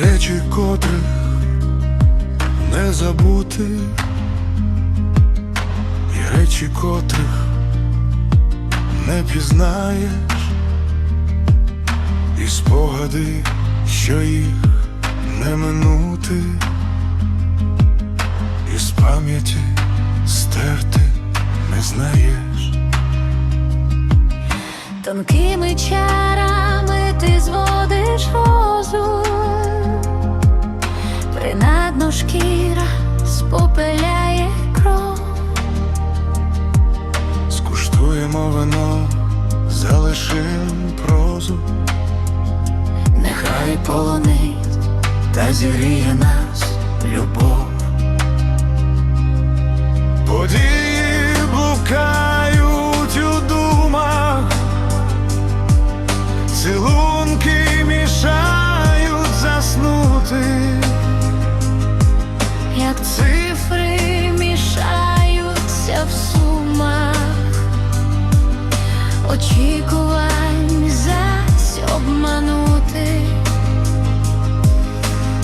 речі котрих не забути, і речі котрих не пізнаєш, і спогади, що їх не минути, і з пам'яті стерти не знаєш. Тонкими чарами ти зводиш розум принадно шкіра спопеляє кров. Скуштуємо вино, залишим прозу, Нехай полонить та зігріє нас любов. Очікувань зась обманути,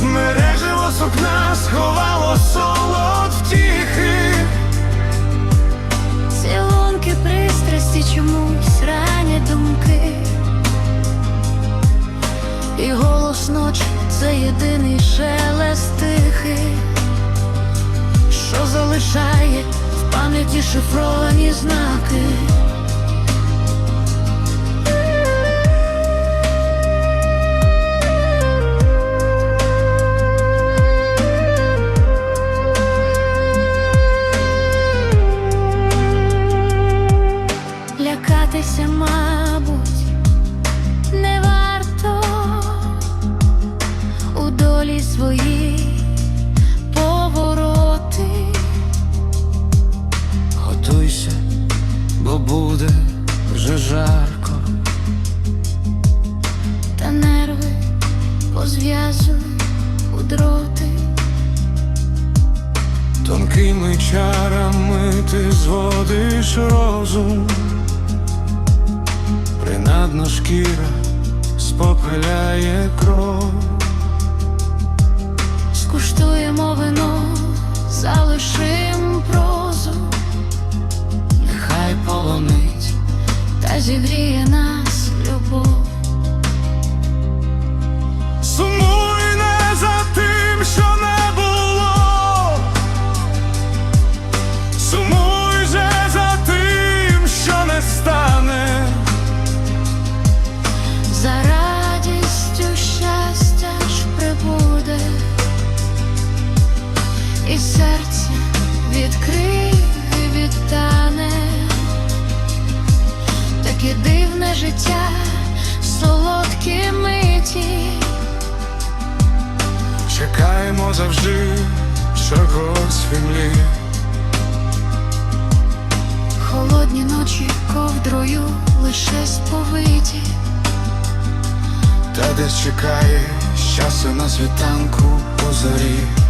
Мережево сукна сховало солод втіхи. цілунки пристрасті чомусь ранять думки, і голос ночі це єдиний шелест тихий, що залишає в пам'яті шифровані знаки. Буде вже жарко. та нерви позв'язуй у дроти. Тонкими чарами ти зводиш розум, принадна шкіра спопиляє кров. Та солодкі миті, Чекаємо завжди чогось землі. холодні ночі ковдрою лише сповиті. Та десь чекає щастя на світанку позорі. зорі.